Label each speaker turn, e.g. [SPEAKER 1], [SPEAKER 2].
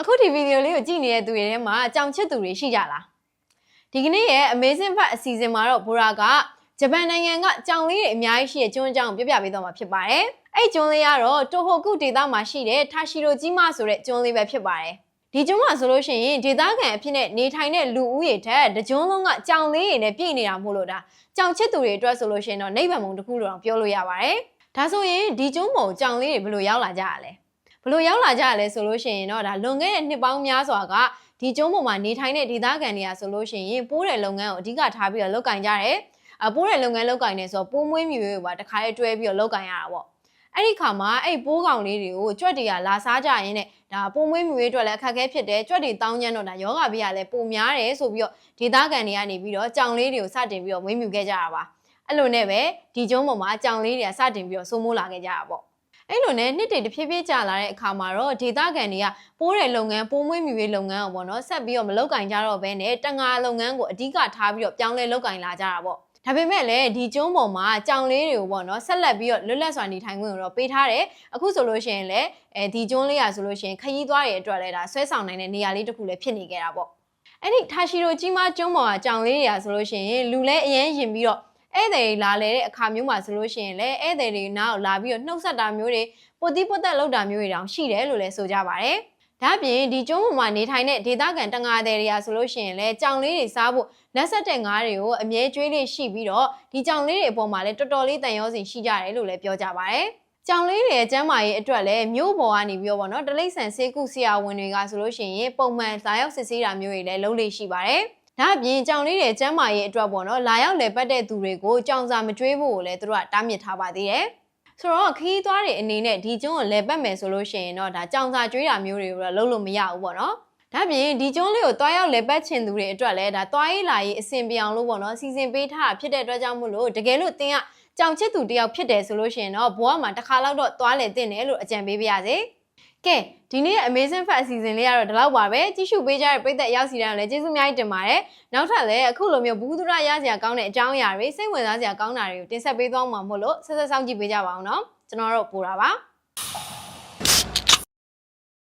[SPEAKER 1] အခုဒီဗီဒီယိုလေးကိုကြည့်နေတဲ့သူတွေထဲမှာကြောင်ချစ်သူတွေရှိကြလားဒီကနေ့ရဲ့ Amazing Fact အစီအစဉ်မှာတော့ဘိုရာကဂျပန်နိုင်ငံကကြောင်လေးတွေအများကြီးရှိတဲ့ကျွန်းအကြောင်းကိုပြပြပေးသွားမှာဖြစ်ပါတယ်အဲ့ကျွန်းလေးကတော့တိုဟိုကုဒေသမှာရှိတဲ့ထာရှီရိုကြီးမဆိုတဲ့ကျွန်းလေးပဲဖြစ်ပါတယ်ဒီကျွန်းမှာဆိုလို့ရှိရင်ဒေသခံအဖြစ်နဲ့နေထိုင်တဲ့လူဦးရေထက်တကျွန်းလုံးကကြောင်လေးတွေနဲ့ပြည့်နေတာမို့လို့ဒါကြောင်ချစ်သူတွေအတွက်ဆိုလို့ရှိရင်တော့နိဗ္ဗာန်မုံတစ်ခုလို့တော့ပြောလို့ရပါတယ်ဒါဆိုရင်ဒီကျွန်းမုံကြောင်လေးတွေဘယ်လိုရောက်လာကြရလဲ ဘလို့ရောက်လာကြရလဲဆိုလို့ရှိရင်တော့ဒါလွန်ခဲ့တဲ့နှစ်ပေါင်းများစွာကဒီကျုံးပေါ်မှာနေထိုင်တဲ့ဒေသခံတွေကဆိုလို့ရှိရင်ပိုးတဲ့လုပ်ငန်းကိုအဓိကထားပြီးတော့လုပ်ကင်ကြတယ်။အပိုးတဲ့လုပ်ငန်းလုပ်ကင်နေဆိုတော့ပိုးမွေးမြူရေးကိုပါတခါလေးတွဲပြီးတော့လုပ်ကင်ရတာပေါ့။အဲ့ဒီခါမှာအဲ့ပိုးကောင်လေးတွေကိုကြွက်တွေကလာစားကြရင်ねဒါပိုးမွေးမြူရေးအတွက်လည်းအခက်အခဲဖြစ်တယ်။ကြွက်တွေတောင်းကျမ်းတော့ဒါယောဂဘေးကလည်းပိုများတယ်ဆိုပြီးတော့ဒေသခံတွေကနေပြီးတော့ကြောင်လေးတွေကိုစတင်ပြီးတော့မွေးမြူခဲ့ကြတာပါ။အဲ့လိုနဲ့ပဲဒီကျုံးပေါ်မှာကြောင်လေးတွေကစတင်ပြီးတော့စိုးမိုးလာခဲ့ကြတာပေါ့။ အဲ့လိုနဲ့နှစ်တွေတစ်ဖြည်းဖြည်းကြာလာတဲ့အခါမှာတော့ဒေသခံတွေကပိုးတဲ့လုပ်ငန်းပိုးမွေးမြူရေးလုပ်ငန်းကိုပေါ့နော်ဆက်ပြီးတော့မလုပ်ကင်ကြတော့ဘဲနဲ့တငါလုပ်ငန်းကိုအဓိကထားပြီးတော့ပြောင်းလဲလုပ်ကင်လာကြတာပေါ့ဒါပေမဲ့လည်းဒီကျုံးပေါ်မှာကြောင်လေးတွေကိုပေါ့နော်ဆက်လက်ပြီးတော့လွတ်လပ်စွာနေထိုင်ခွင့်ကိုတော့ပေးထားတယ်အခုဆိုလို့ရှိရင်လည်းအဲဒီကျုံးလေးရဆိုလို့ရှိရင်ခရီးသွားတွေအတွက်လည်းဒါဆွဲဆောင်နိုင်တဲ့နေရာလေးတစ်ခုလည်းဖြစ်နေကြတာပေါ့အဲ့ဒီထာရှီရိုကြီးမားကျုံးပေါ်ကကြောင်လေးတွေရဆိုလို့ရှိရင်လူလဲအရင်ရင်ပြီးတော့ ဧည့်သည်တွေလာလေတဲ့အခါမျိုးမှာဆိုလို့ရှိရင်လည်းဧည့်သည်တွေနားကိုလာပြီးတော့နှုတ်ဆက်တာမျိုးတွေပိုတိပုတ်တက်လောက်တာမျိုးတွေတောင်ရှိတယ်လို့လည်းဆိုကြပါတယ်။ဒါ့အပြင်ဒီကျုံးပေါ်မှာနေထိုင်တဲ့ဒေသခံတငါသည်တွေကဆိုလို့ရှိရင်လည်းကြောင်လေးတွေစားဖို့လက်ဆက်တဲ့ငါးတွေကိုအမြဲကျွေးလေးရှိပြီးတော့ဒီကြောင်လေးတွေအပေါ်မှာလည်းတော်တော်လေးတန်ရောစင်ရှိကြတယ်လို့လည်းပြောကြပါတယ်။ကြောင်လေးတွေရဲ့ကျန်းမာရေးအတွက်လည်းမြို့ပေါ်ကနေပြီးတော့ဗောနော်တလိမ့်ဆန်ဆေးကုဆရာဝန်တွေကဆိုလို့ရှိရင်ပုံမှန်လာရောက်စစ်ဆေးတာမျိုးတွေလည်းလုပ်လို့ရှိပါတယ်။ ဒါအပြင်ကြောင်လေးတွေကျန်းမာရေးအတွက်ပေါ့နော်လာရောက်လည်ပတ်တဲ့သူတွေကိုကြောင်စာမကျွေးဖို့ကိုလည်းသူတို့ကတားမြစ်ထားပါသေးတယ်။ဆိုတော့ခရီးသွားတွေအနေနဲ့ဒီကျွန်းကိုလဲပတ်မယ်ဆိုလို့ရှိရင်တော့ဒါကြောင်စာကျွေးတာမျိုးတွေကိုတော့လုပ်လို့မရဘူးပေါ့နော်။ဒါပြင်ဒီကျွန်းလေးကိုတွားရောက်လဲပတ်ချင်သူတွေအတွက်လည်းဒါတွားရေးလာရေးအဆင်ပြေအောင်လို့ပေါ့နော်စီစဉ်ပေးထားတာဖြစ်တဲ့အတွက်ကြောင့်မို့လို့တကယ်လို့တင်းကကြောင်ချစ်သူတယောက်ဖြစ်တယ်ဆိုလို့ရှိရင်တော့ဘဝမှာတစ်ခါလောက်တော့တွားလေတင်တယ်လို့အကြံပေးပါရစေ။ ကဲဒီနေ့ရဲ့ Amazing Fat အစီအစဉ်လေးကတော့ဒီလောက်ပါပဲကြည့်ရှုပေးကြတဲ့ပရိသတ်ရောက်စီတိုင်းကိုလည်းကျေးဇူးအများကြီးတင်ပါတယ်နောက်ထပ်လည်းအခုလိုမျိုးဘူးသူရရစရာကောင်းတဲ့အကြောင်းအရာတွေစိတ်ဝင်စားစရာကောင်းတာတွေကိုတင်ဆက်ပေးသွားမှာမို့လို့ဆက်ဆက်စောင့်ကြည့်ပေးကြပါအောင်နော်ကျွန်တော်တို့ပို့တာပါ